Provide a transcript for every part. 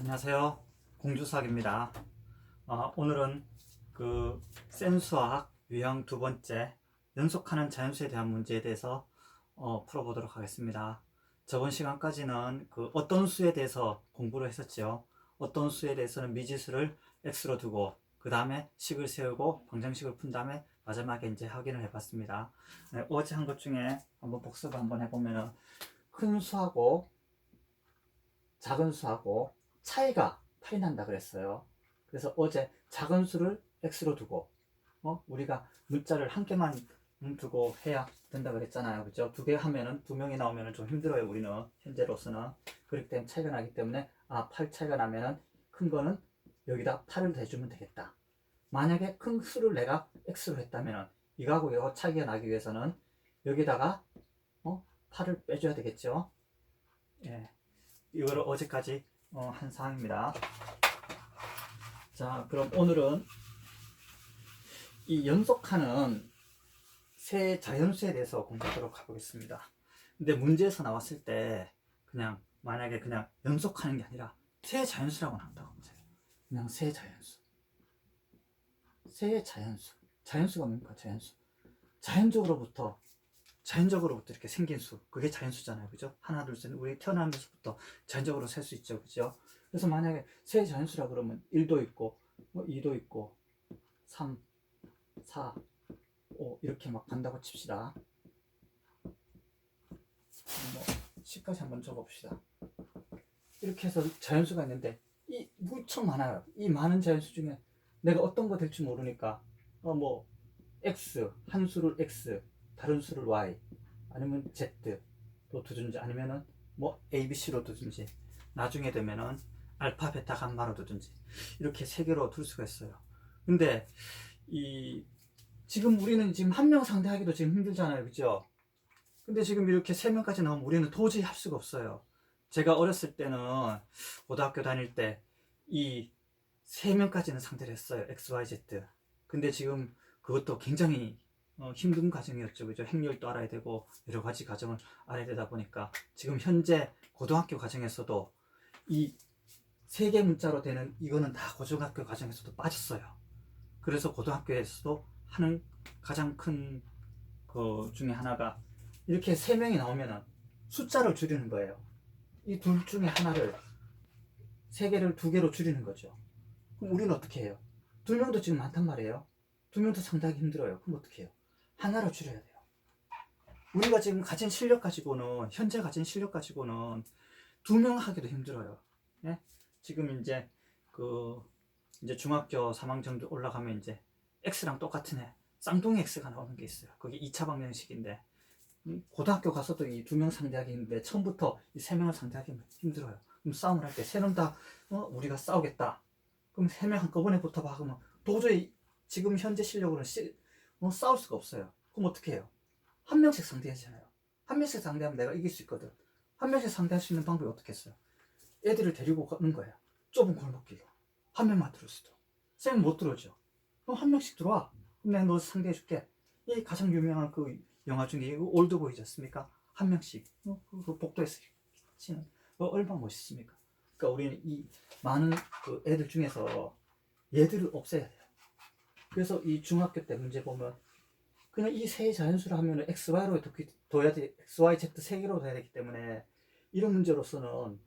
안녕하세요. 공주수학입니다. 어, 오늘은 그 센수학 유형 두 번째 연속하는 자연수에 대한 문제에 대해서 어, 풀어보도록 하겠습니다. 저번 시간까지는 그 어떤 수에 대해서 공부를 했었죠. 어떤 수에 대해서는 미지수를 x로 두고 그 다음에 식을 세우고 방정식을 푼 다음에 마지막에 이제 확인을 해봤습니다. 네, 어제 한 것 중에 한번 복습 한번 해보면은 큰 수하고 작은 수하고 차이가 8이 난다 그랬어요. 그래서 어제 작은 수를 x로 두고 어? 우리가 문자를 한 개만 두고 해야 된다 그랬잖아요. 그죠? 두 개 하면은 두 명이 나오면은 좀 힘들어요. 우리는 현재로서는 그렇기 때문에 차이가 나기 때문에 아, 8 차이가 나면은 큰 거는 여기다 8을 대주면 되겠다. 만약에 큰 수를 내가 x로 했다면은 이거하고 이거 차이가 나기 위해서는 여기다가 어? 8을 빼줘야 되겠죠. 예. 이거를 어제까지 어, 한 사항입니다. 자, 그럼 오늘은 이 연속하는 세 자연수에 대해서 공부하도록 가보겠습니다. 근데 문제에서 나왔을 때 그냥 만약에 그냥 연속하는 게 아니라 세 자연수라고 나온다고 보세요. 그냥 세 자연수. 세 자연수. 자연수가 뭡니까? 자연수. 자연적으로부터 자연적으로부터 이렇게 생긴 수. 그게 자연수잖아요. 그죠? 하나 둘셋. 우리 태어나면서부터 자연적으로 셀 수 있죠. 그죠? 그래서 만약에 세 자연수라 그러면 1도 있고 뭐 2도 있고 3 4 5 이렇게 막 간다고 칩시다. 뭐 10까지 한번 적어봅시다. 이렇게 해서 자연수가 있는데 이 무척 많아요. 이 많은 자연수 중에 내가 어떤 거 될지 모르니까 어 뭐 x 한 수를 x 다른 수를 y 아니면 z로 두든지 아니면은 뭐 a, b, c로 두든지 나중에 되면은 알파, 베타, 감마로 두든지 이렇게 세 개로 둘 수가 있어요. 근데 이 지금 우리는 지금 한 명 상대하기도 지금 힘들잖아요, 그죠? 근데 지금 이렇게 세 명까지 나오면 우리는 도저히 할 수가 없어요. 제가 어렸을 때는 고등학교 다닐 때 이 세 명까지는 상대를 했어요, x, y, z. 근데 지금 그것도 굉장히 어, 힘든 과정이었죠. 그죠? 행렬도 알아야 되고, 여러 가지 과정을 알아야 되다 보니까, 지금 현재 고등학교 과정에서도 이 세 개 문자로 되는 이거는 다 고등학교 과정에서도 빠졌어요. 그래서 고등학교에서도 하는 가장 큰 그 중에 하나가 이렇게 세 명이 나오면은 숫자를 줄이는 거예요. 이 둘 중에 하나를 세 개를 두 개로 줄이는 거죠. 그럼 우리는 어떻게 해요? 두 명도 지금 많단 말이에요. 두 명도 상당히 힘들어요. 그럼 어떻게 해요? 하나로 줄여야 돼요. 우리가 지금 가진 실력 가지고는 현재 가진 실력 가지고는 두 명 하기도 힘들어요. 예? 지금 이제 그 이제 중학교 3학년 정도 올라가면 이제 x랑 똑같은 애 쌍둥이 x가 나오는 게 있어요. 그게 2차 방정식인데 음, 고등학교 가서도 이 두 명 상대하기 힘든데 처음부터 이 세 명을 상대하기 힘들어요. 그럼 싸움을 할 때 세 명 다 어, 우리가 싸우겠다. 그럼 세 명 한꺼번에 붙어봐 그러면 도저히 지금 현재 실력으로는 시, 뭐 싸울 수가 없어요. 그럼 어떻게 해요? 한 명씩 상대하잖아요. 한 명씩 상대하면 내가 이길 수 있거든. 한 명씩 상대할 수 있는 방법이 어떻게 했어요? 애들을 데리고 가는 거야. 좁은 골목길로. 한 명만 수도. 쌤은 못 들어오죠. 그럼 한 명씩 들어와. 그럼 내가 너 상대해 줄게. 이 가장 유명한 그 영화 중에 올드보이지 않습니까? 한 명씩. 어, 그, 그 복도에서 치는. 어, 얼마나 멋있습니까? 그러니까 우리는 이 많은 그 애들 중에서 얘들을 없애야 돼요. 그래서 이 중학교 때 문제 보면 그냥 이 세 자연수를 하면 x, y로 둬야 돼, x, y, z 세 개로 돼야 되기 때문에 이런 문제로서는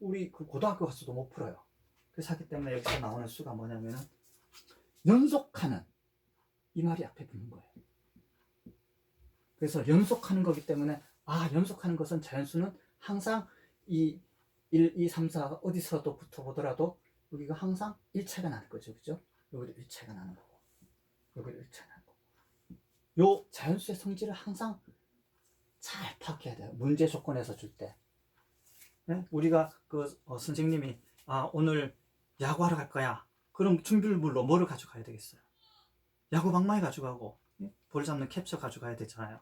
우리 그 고등학교 가서도 못 풀어요. 그래서 하기 때문에 여기서 나오는 수가 뭐냐면은 연속하는 이 말이 앞에 붙는 거예요. 그래서 연속하는 거기 때문에 아 연속하는 것은 자연수는 항상 이 1, 2, 3, 4 어디서도 붙어보더라도 여기가 항상 1차가 나는 거죠. 그죠? 여기도 1차가 나는 거고 여기도 1차가 나는 거고 요 자연수의 성질을 항상 잘 파악해야 돼요. 문제 조건에서 줄 때. 네? 우리가 그 어, 선생님이 아 오늘 야구하러 갈 거야. 그럼 준비물로 뭐를 가져가야 되겠어요? 야구 방망이 가져가고 예? 볼 잡는 캡처 가져가야 되잖아요.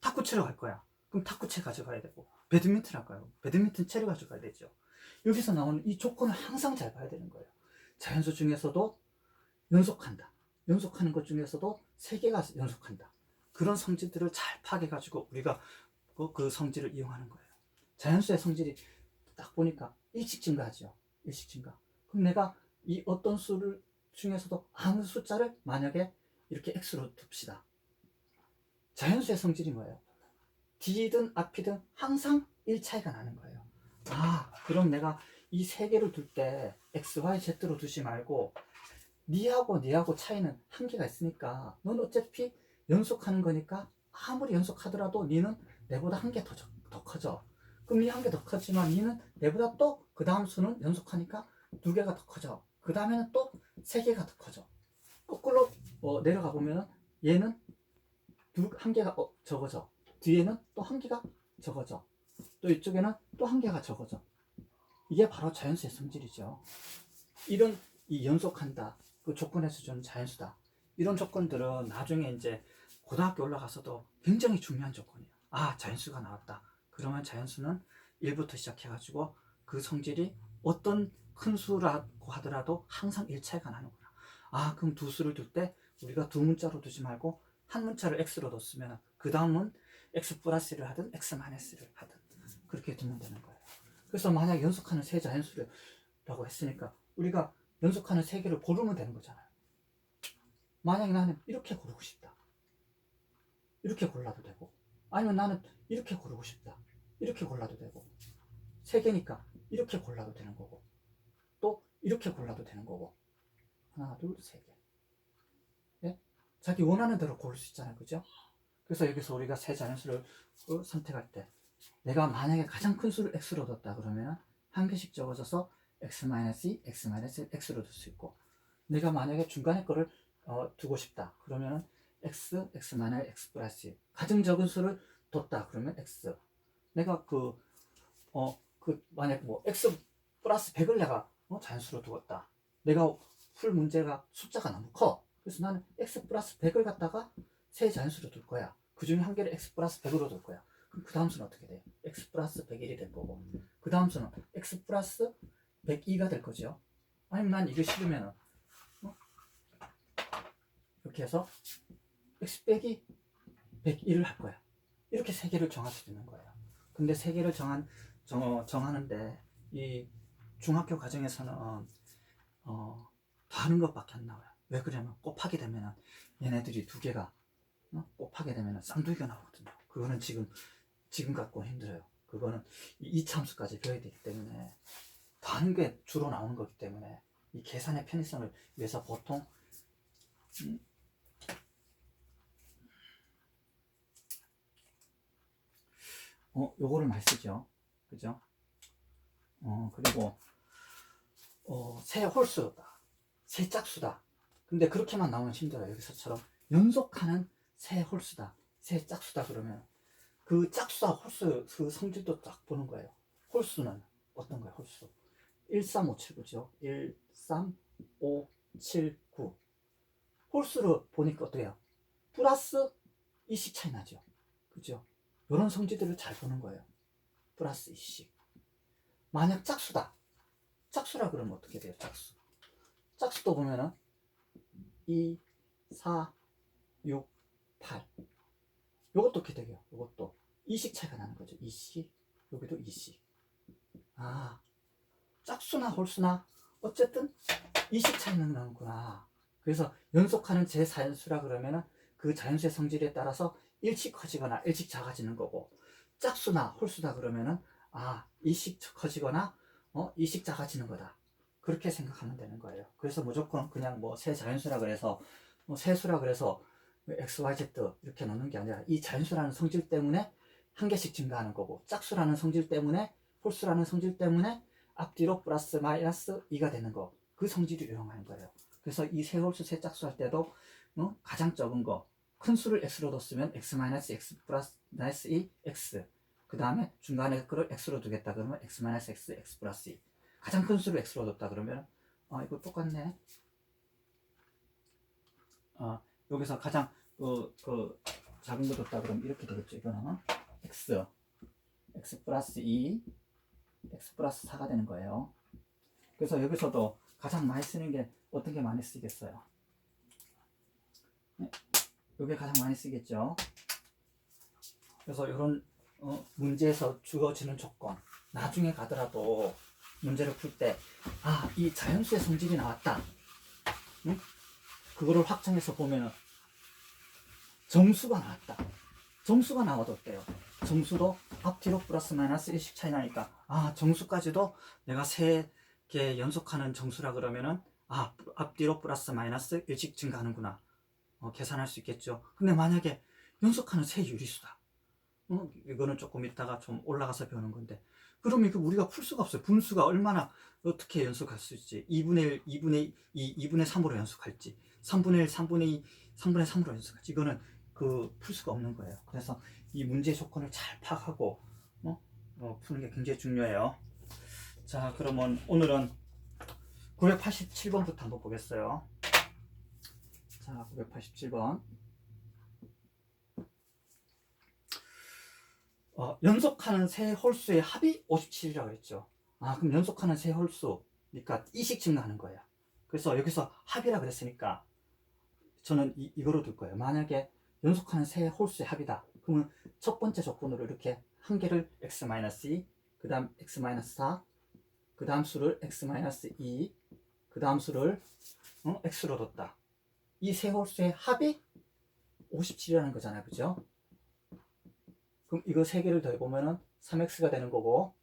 탁구 치러 갈 거야. 그럼 탁구채 가져가야 되고 배드민턴 할까요? 배드민턴 채를 가져가야 되죠. 여기서 나오는 이 조건을 항상 잘 봐야 되는 거예요. 자연수 중에서도 연속한다. 연속하는 것 중에서도 세 개가 연속한다. 그런 성질들을 잘 파악해가지고 우리가 그, 그 성질을 이용하는 거예요. 자연수의 성질이 딱 보니까 일찍 증가하죠. 일식 증가. 그럼 내가 이 어떤 수를 중에서도 아무 숫자를 만약에 이렇게 x로 둡시다. 자연수의 성질이 뭐예요? 뒤든 앞이든 항상 1 차이가 나는 거예요. 아, 그럼 내가 이 세 개를 둘 때 x, y, z로 두지 말고 니하고 니하고 차이는 한계가 있으니까 넌 어차피 연속하는 거니까 아무리 연속하더라도 니는 내보다 한 개 더 더 커져. 그럼 니 한 개 더 커지만 니는 내보다 또 그 다음 수는 연속하니까 두 개가 더 커져. 그 다음에는 또 세 개가 더 커져. 거꾸로 어, 내려가 보면 얘는 두, 한 개가 어, 적어져. 뒤에는 또 한 개가 적어져. 또 이쪽에는 또 한 개가 적어져. 이게 바로 자연수의 성질이죠. 이런 이 연속한다. 그 조건에서 주는 자연수다. 이런 조건들은 나중에 이제 고등학교 올라가서도 굉장히 중요한 조건이에요. 아, 자연수가 나왔다. 그러면 자연수는 1부터 시작해가지고 그 성질이 어떤 큰 수라고 하더라도 항상 1차이가 나는구나. 아, 그럼 두 수를 둘 때 우리가 두 문자로 두지 말고 한 문자를 x로 뒀으면 그 다음은 x 플러스를 하든 x 마이너스를 하든 그렇게 두면 되는 거예요. 그래서 만약 연속하는 세 자연수라고 했으니까 우리가 연속하는 세 개를 고르면 되는 거잖아요. 만약에 나는 이렇게 고르고 싶다. 이렇게 골라도 되고 아니면 나는 이렇게 고르고 싶다. 이렇게 골라도 되고 세 개니까 이렇게 골라도 되는 거고 또 이렇게 골라도 되는 거고 하나 둘 세 개. 예? 자기 원하는 대로 고를 수 있잖아요, 그죠? 그래서 여기서 우리가 세 자연수를 어, 선택할 때 내가 만약에 가장 큰 수를 x로 뒀다 그러면 한 개씩 적어져서 x-2, x-1, x로 둘 수 있고 내가 만약에 중간에 거를 어, 두고 싶다. 그러면 x, x 마이너스 x 플러스 1. 가장 적은 수를 뒀다. 그러면 x. 내가 그 어 그 만약 뭐 x 플러스 100을 내가 어, 자연수로 두었다. 내가 풀 문제가 숫자가 너무 커. 그래서 나는 x 플러스 100을 갖다가 세 자연수로 둘 거야. 그 중에 한 개를 x 플러스 100으로 둘 거야. 그럼 그 다음 수는 어떻게 돼? x 플러스 101이 될 거고. 그 다음 수는 x 플러스 102가 될 거죠 아니면 난 이게 싫으면은 어? 이렇게 해서 x 빼기 101을 할 거야. 이렇게 세 개를 정할 수 있는 거예요. 근데 세 개를 정한 정, 정하는데 이 중학교 과정에서는 어, 다른 것밖에 안 나와요. 왜 그러냐면 곱하게 되면은 얘네들이 두 개가 어? 곱하게 되면은 쌍둥이가 나오거든요. 그거는 지금 지금 갖고는 힘들어요. 그거는 이 이참수까지 배워야 되기 때문에 다른 게 주로 나오는 거기 때문에 이 계산의 편의성을 위해서 보통 음, 어 요거를 많이 쓰죠. 그죠? 어 그리고 어새 홀수다. 새 짝수다. 근데 그렇게만 나오면 힘들어요. 여기서처럼 연속하는 새 홀수다. 새 짝수다 그러면 그 짝수와 홀수 그 성질도 딱 보는 거예요. 홀수는 어떤 거예요? 홀수 13579죠. 13579 홀수로 보니까 어때요? 플러스 2씩 차이 나죠. 그죠? 이런 성질들을 잘 보는 거예요. 플러스 2씩. 만약 짝수다. 짝수라 그러면 어떻게 돼요 짝수? 짝수도 보면은 2 4 6 8 요것도 어떻게 돼요? 요것도 2씩 차이가 나는 거죠. 2씩 여기도 2씩. 아 짝수나 홀수나 어쨌든 2씩 차이는 나는구나. 그래서 연속하는 제4연수라 그러면은 그 자연수의 성질에 따라서 일씩 커지거나 일씩 작아지는 거고 짝수나 홀수다 그러면은 아 이씩 커지거나 어 이씩 작아지는 거다. 그렇게 생각하면 되는 거예요. 그래서 무조건 그냥 뭐 세 자연수라 그래서 뭐 세수라 그래서 x, y, z 이렇게 넣는 게 아니라 이 자연수라는 성질 때문에 한 개씩 증가하는 거고 짝수라는 성질 때문에 홀수라는 성질 때문에 앞뒤로 플러스 마이너스 2가 되는 거. 그 성질을 이용하는 거예요. 그래서 이 세 홀수 세 짝수 할 때도 어? 가장 적은 거. 큰 수를 x로 뒀으면 x 마이너스 x 플러스 마이너스 2 x. 그 다음에 중간에 그걸 x로 두겠다 그러면 x 마이너스 x x 플러스 2 가장 큰 수를 x로 뒀다 그러면 아 이거 똑같네. 아 여기서 가장 그, 그 작은 거 뒀다 그러면 이렇게 되겠죠 이거는. x. x 플러스 2 x 플러스 4가 되는 거예요 그래서 여기서도 가장 많이 쓰는 게 어떤 게 많이 쓰겠어요 네, 이게 가장 많이 쓰겠죠 그래서 이런 어, 문제에서 주어지는 조건 나중에 가더라도 문제를 풀 때, 아, 이 자연수의 성질이 나왔다. 응? 그거를 확장해서 보면은 정수가 나왔다. 정수가 나와도 어때요? 정수도 앞뒤로 플러스 마이너스 1씩 차이 나니까, 아, 정수까지도 내가 세 개 연속하는 정수라 그러면은, 아, 앞뒤로 플러스 마이너스 1씩 증가하는구나. 어, 계산할 수 있겠죠. 근데 만약에 연속하는 세 유리수다. 어, 이거는 조금 이따가 좀 올라가서 배우는 건데. 그러면 이거 우리가 풀 수가 없어요. 분수가 얼마나 어떻게 연속할 수 있지? 2분의 1, 2분의 2, 2분의 3으로 연속할지, 3분의 1, 3분의 2, 3분의 3으로 연속할지, 이거는 그 풀 수가 없는 거예요. 그래서 이 문제 조건을 잘 파악하고, 어? 어, 푸는 게 굉장히 중요해요. 자, 그러면 오늘은 987번부터 한번 보겠어요. 자, 987번. 어, 연속하는 세 홀수의 합이 57이라고 했죠. 아, 그럼 연속하는 세 홀수, 그러니까 이식 증가하는 거예요. 그래서 여기서 합이라 그랬으니까 저는 이, 이거로 둘 거예요. 만약에 연속하는 세 홀수의 합이다. 그러면 첫 번째 조건으로 이렇게 한 개를 x-2, 그 다음 x-4, 그 다음 수를 x-2, 그 다음 수를 어? x로 뒀다. 이 세 홀수의 합이 57이라는 거잖아요. 그죠? 그럼 이거 세 개를 더해보면은 3x가 되는 거고,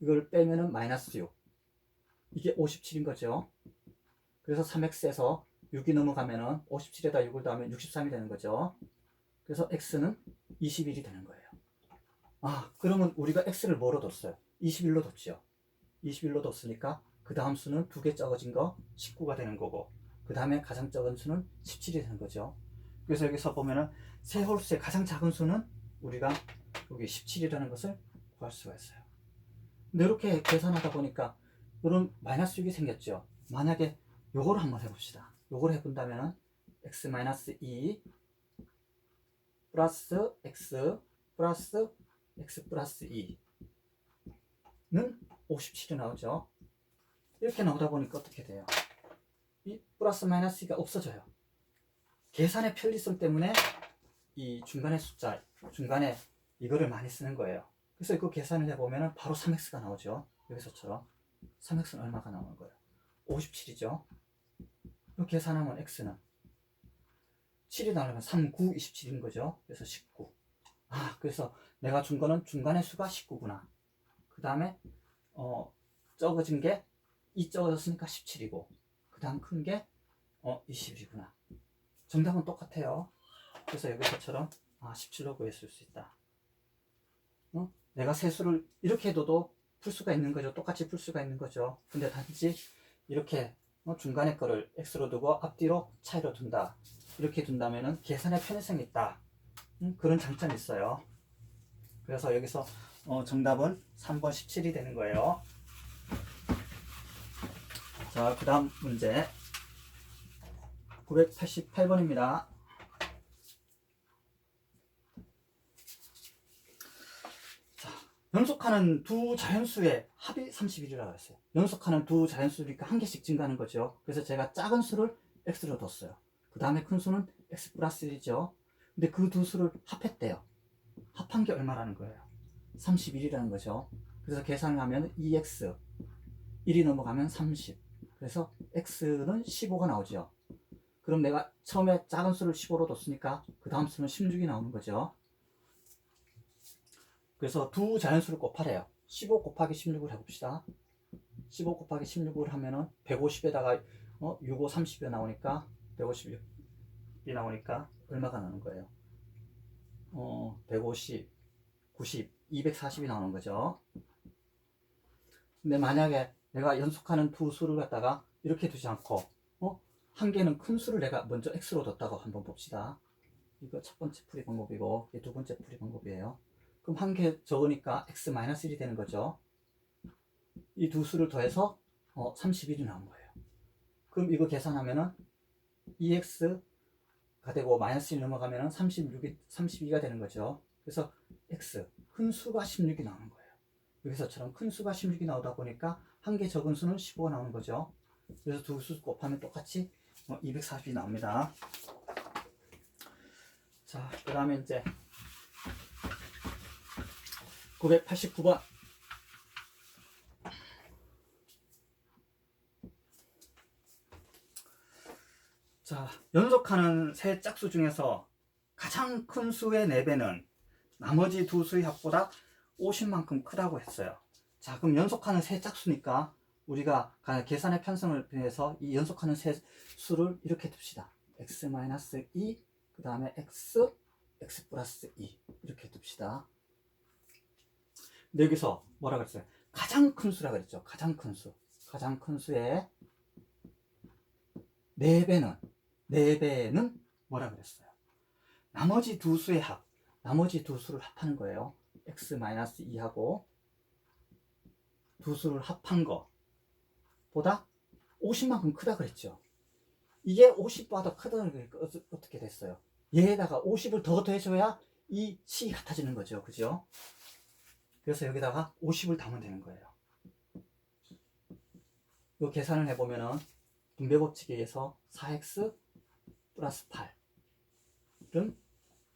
이걸 빼면은 마이너스 6. 이게 57인 거죠. 그래서 3x에서 6이 넘어가면은 57에다 6을 더하면 63이 되는 거죠. 그래서 x는 21이 되는 거예요. 아, 그러면 우리가 x를 뭐로 뒀어요? 21로 뒀죠. 21로 뒀으니까 그 다음 수는 두 개 적어진 거 19가 되는 거고, 그 다음에 가장 적은 수는 17이 되는 거죠. 그래서 여기서 보면은 세 홀수의 가장 작은 수는 우리가 여기 17이라는 것을 구할 수가 있어요. 근데 이렇게 계산하다 보니까 이런 마이너스 6이 생겼죠. 만약에 요거를 한번 해봅시다. 요걸 해본다면 x-2 플러스 x 플러스 x 플러스 2는 57이 나오죠. 이렇게 나오다 보니까 어떻게 돼요? 이 플러스 마이너스가 없어져요. 계산의 편리성 때문에 이 중간에 숫자, 중간에 이거를 많이 쓰는 거예요. 그래서 이거 계산을 해보면 바로 3x가 나오죠. 여기서처럼. 3x는 얼마가 나오는 거예요? 57이죠. 계산하면 x는 7이 나오면 3, 9, 27인 거죠. 그래서 19. 아, 그래서 내가 준 거는 중간의 수가 19구나. 그 다음에, 어, 적어진 게, 이 적어졌으니까 17이고, 그 다음 큰 게, 어, 21이구나. 정답은 똑같아요. 그래서 여기서처럼, 아, 17로 구했을 수 있다. 어? 내가 세수를 이렇게 해도 풀 수가 있는 거죠. 똑같이 풀 수가 있는 거죠. 근데 단지 이렇게 어, 중간에 거를 x로 두고 앞뒤로 차이로 둔다. 이렇게 둔다면은 계산의 편의성이 있다. 음, 그런 장점이 있어요. 그래서 여기서 어, 정답은 3번 17이 되는 거예요. 자, 그 다음 문제 988번입니다. 연속하는 두 자연수의 합이 31이라고 했어요. 연속하는 두 자연수니까 한 개씩 증가하는 거죠. 그래서 제가 작은 수를 x로 뒀어요. 그 다음에 큰 수는 x 플러스 1이죠. 근데 그 두 수를 합했대요. 합한 게 얼마라는 거예요? 31이라는 거죠. 그래서 계산을 하면 2x 1이 넘어가면 30. 그래서 x는 15가 나오죠. 그럼 내가 처음에 작은 수를 15로 뒀으니까 그 다음 수는 16이 나오는 거죠. 그래서 두 자연수를 곱하래요. 15 곱하기 16을 해봅시다. 15 곱하기 16을 하면은 150에다가 어, 6, 5, 30이 나오니까 156이 나오니까 얼마가 나는 거예요? 어, 150, 90, 240이 나오는 거죠. 근데 만약에 내가 연속하는 두 수를 갖다가 이렇게 두지 않고 어? 한 개는 큰 수를 내가 먼저 x로 뒀다고 한번 봅시다. 이거 첫 번째 풀이 방법이고 이게 두 번째 풀이 방법이에요. 그럼 한 개 적으니까 x-1이 되는 거죠. 이 두 수를 더해서 어, 31이 나온 거예요. 그럼 이거 계산하면은 2x가 되고 마이너스 1 넘어가면은 36이, 32가 되는 거죠. 그래서 x, 큰 수가 16이 나오는 거예요. 여기서처럼 큰 수가 16이 나오다 보니까 한 개 적은 수는 15가 나오는 거죠. 그래서 두 수 곱하면 똑같이 어, 240이 나옵니다. 자, 그 다음에 이제 989번. 자, 연속하는 세 짝수 중에서 가장 큰 수의 4배는 나머지 두 수의 합보다 50만큼 크다고 했어요. 자, 그럼 연속하는 세 짝수니까 우리가 계산의 편성을 비해서 이 연속하는 세 수를 이렇게 둡시다. x-2, 그 다음에 x, x 플러스 2 이렇게 둡시다. 여기서 뭐라 그랬어요? 가장 큰 수라 그랬죠. 가장 큰 수. 가장 큰 수의 4배는 4배는 뭐라 그랬어요? 나머지 두 수의 합. 나머지 두 수를 합하는 거예요. x-2하고 두 수를 합한 거 보다 50만큼 크다 그랬죠. 이게 50보다 크다는 게 어- 어떻게 됐어요? 얘에다가 50을 더 더해줘야 이시 같아지는 거죠. 그죠? 그래서 여기다가 50을 담으면 되는 거예요. 이 계산을 해보면은 분배법칙에 의해서 4x 플러스 8은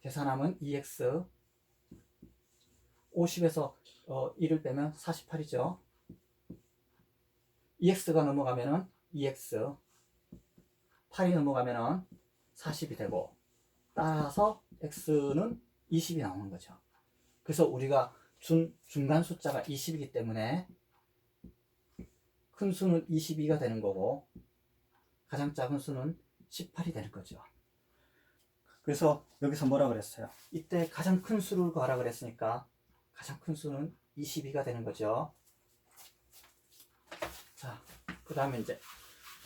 계산하면 2x 50에서 어, 1을 빼면 48이죠. 2x가 넘어가면은 2x 8이 넘어가면은 40이 되고 따라서 x는 20이 나오는 거죠. 그래서 우리가 준 중간 숫자가 20이기 때문에 큰 수는 22가 되는 거고 가장 작은 수는 18이 되는 거죠. 그래서 여기서 뭐라 그랬어요? 이때 가장 큰 수를 구하라 그랬으니까 가장 큰 수는 22가 되는 거죠. 자, 그 다음에 이제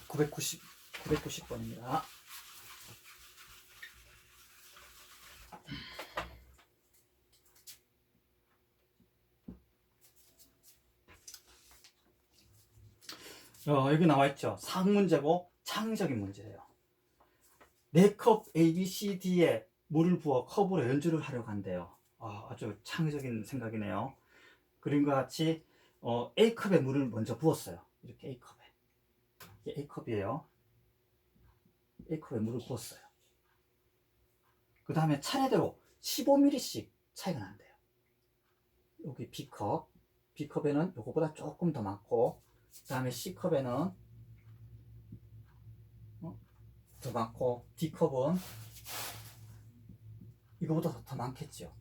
990, 990번입니다. 어, 여기 나와 있죠. 상문제고 창의적인 문제예요. 네컵 A, B, C, D에 물을 부어 컵으로 연주를 하려고 한대요. 아, 아주 창의적인 생각이네요. 그림과 같이 어, A컵에 물을 먼저 부었어요. 이렇게 A컵에. 이게 A컵이에요. A컵에 물을 부었어요. 그 다음에 차례대로 15ml씩 차이가 난대요. 여기 B컵. B컵에는 요거보다 조금 더 많고, 그 다음에 C컵에는 어? 더 많고, D컵은 이거보다 더, 더 많겠죠.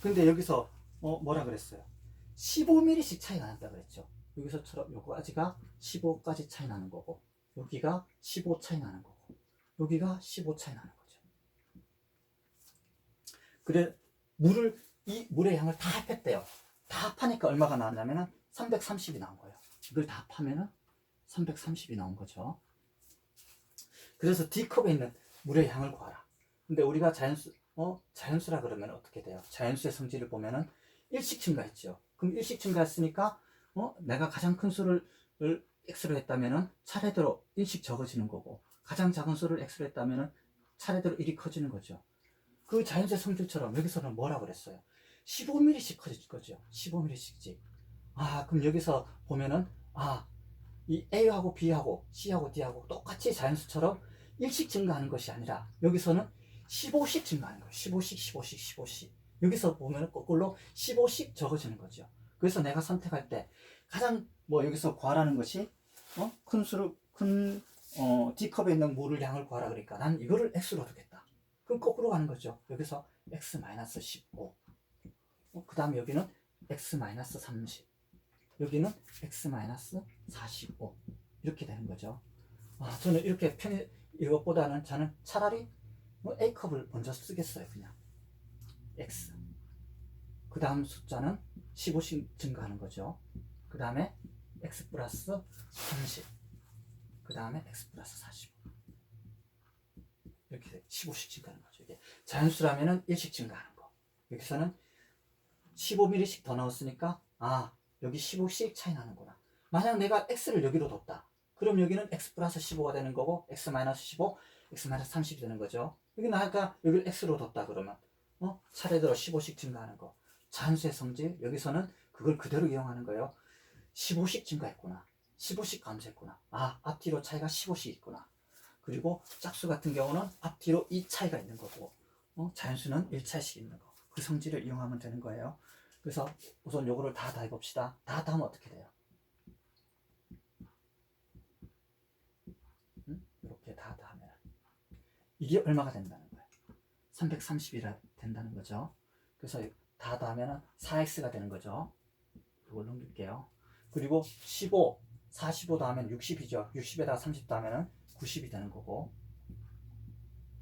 근데 여기서 어, 뭐라 그랬어요? 15mm씩 차이가 난다 그랬죠. 여기서처럼 요거까지가 15까지 차이 나는 거고, 여기가 15 차이 나는 거고, 여기가 15 차이 나는 거죠. 그래 물을 이 물의 양을 다 합했대요. 다 합하니까 얼마가 나왔냐면은 330이 나온 거예요. 이걸 다 합하면은 330이 나온 거죠. 그래서 D컵에 있는 물의 양을 구하라. 근데 우리가 자연수 어 자연수라 그러면 어떻게 돼요? 자연수의 성질을 보면은 일씩 증가했죠. 그럼 일씩 증가했으니까 어 내가 가장 큰 수를 을 x로 했다면은 차례대로 일씩 적어지는 거고 가장 작은 수를 x로 했다면은 차례대로 1이 커지는 거죠. 그 자연수의 성질처럼 여기서는 뭐라 그랬어요? 15mm씩 커질 거죠. 15mm씩씩. 아, 그럼 여기서 보면은 아, 이 A하고 B하고 C하고 D하고 똑같이 자연수처럼 일씩 증가하는 것이 아니라 여기서는 15씩 증가하는 거예요. 15씩, 15씩, 15씩. 여기서 보면은 거꾸로 15씩 적어지는 거죠. 그래서 내가 선택할 때 가장 뭐 여기서 구하라는 것이 어? 큰 수를 큰 어, D컵에 있는 물을 양을 구하라 그러니까 난 이거를 X로 두겠다. 그럼 거꾸로 가는 거죠. 여기서 X-15. 어, 그 다음에 여기는 X-30. 여기는 X-45. 이렇게 되는 거죠. 아, 저는 이렇게 편히 이것보다는 저는 차라리 뭐 A컵을 먼저 쓰겠어요. 그냥. X. 그 다음 숫자는 15씩 증가하는 거죠. 그 다음에 X 플러스 30. 그 다음에 X 플러스 45. 이렇게 15씩 증가하는 거죠. 이게 자연수라면은 1씩 증가하는 거. 여기서는 15mm씩 더 넣었으니까 아 여기 15씩 차이 나는구나. 만약 내가 x를 여기로 뒀다. 그럼 여기는 x 플러스 15가 되는 거고 x 마이너스 15, x 마이너스 30이 되는 거죠. 여기 나니까 여기를 x로 뒀다 그러면 어 차례대로 15씩 증가하는 거. 자연수의 성질 여기서는 그걸 그대로 이용하는 거예요. 15씩 증가했구나. 15씩 감소했구나. 아 앞뒤로 차이가 15씩 있구나. 그리고 짝수 같은 경우는 앞뒤로 이 차이가 있는 거고 어, 자연수는 1차씩 있는 거. 그 성질을 이용하면 되는 거예요. 그래서 우선 요거를 다 다 해봅시다. 다 다 하면 어떻게 돼요? 응? 이렇게 다 다 하면 이게 얼마가 된다는 거예요. 330이라 된다는 거죠. 그래서 다 더하면 4x가 되는 거죠. 이걸 넘길게요. 그리고 15, 45 더하면 60이죠. 60에다가 30 더하면 90이 되는 거고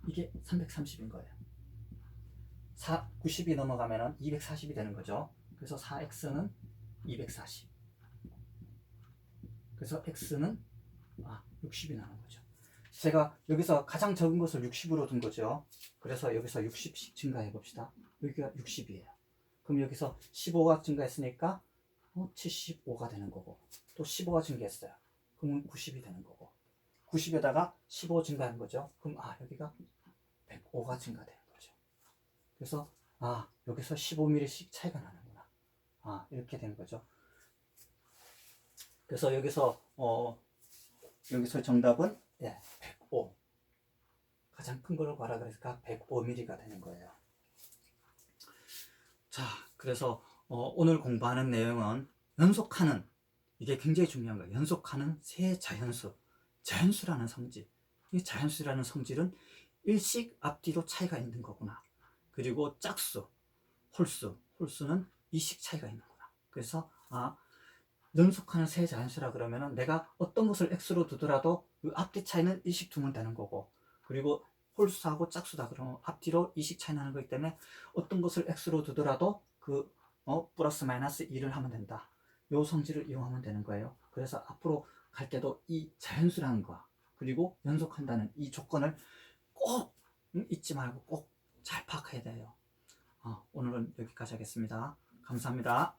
이게 330인 거예요. 4, 90이 넘어가면 240이 되는 거죠. 그래서 4x는 240. 그래서 x는 아, 60이 나는 거죠. 제가 여기서 가장 적은 것을 60으로 둔 거죠. 그래서 여기서 60씩 증가해 봅시다. 여기가 60이에요. 그럼 여기서 15가 증가했으니까 어, 75가 되는 거고 또 15가 증가했어요. 그러면 90이 되는 거고 90에다가 15 증가한 거죠. 그럼 아 여기가 105가 증가되는 거죠. 그래서 아 여기서 15mm씩 차이가 나는구나. 아 이렇게 되는 거죠. 그래서 여기서 어 여기서 정답은 예, 105. 가장 큰 거를 봐라 그러니까 105mm가 되는 거예요. 자, 그래서 어, 오늘 공부하는 내용은 연속하는 이게 굉장히 중요한 거예요. 연속하는 세 자연수, 자연수라는 성질. 이 자연수라는 성질은 일식 앞뒤로 차이가 있는 거구나. 그리고 짝수, 홀수, 홀수는 이식 차이가 있는구나. 그래서 아 연속하는 세 자연수라 그러면은 내가 어떤 것을 x로 두더라도 그 앞뒤 차이는 일식 두면 되는 거고 그리고 홀수하고 짝수다 그러면 앞뒤로 이식 차이 나는 거기 때문에 어떤 것을 x로 두더라도 그 어, 플러스 마이너스 2를 하면 된다. 요 성질을 이용하면 되는 거예요. 그래서 앞으로 갈 때도 이 자연수라는 거 그리고 연속한다는 이 조건을 꼭 음, 잊지 말고 꼭 잘 파악해야 돼요. 어, 오늘은 여기까지 하겠습니다. 감사합니다.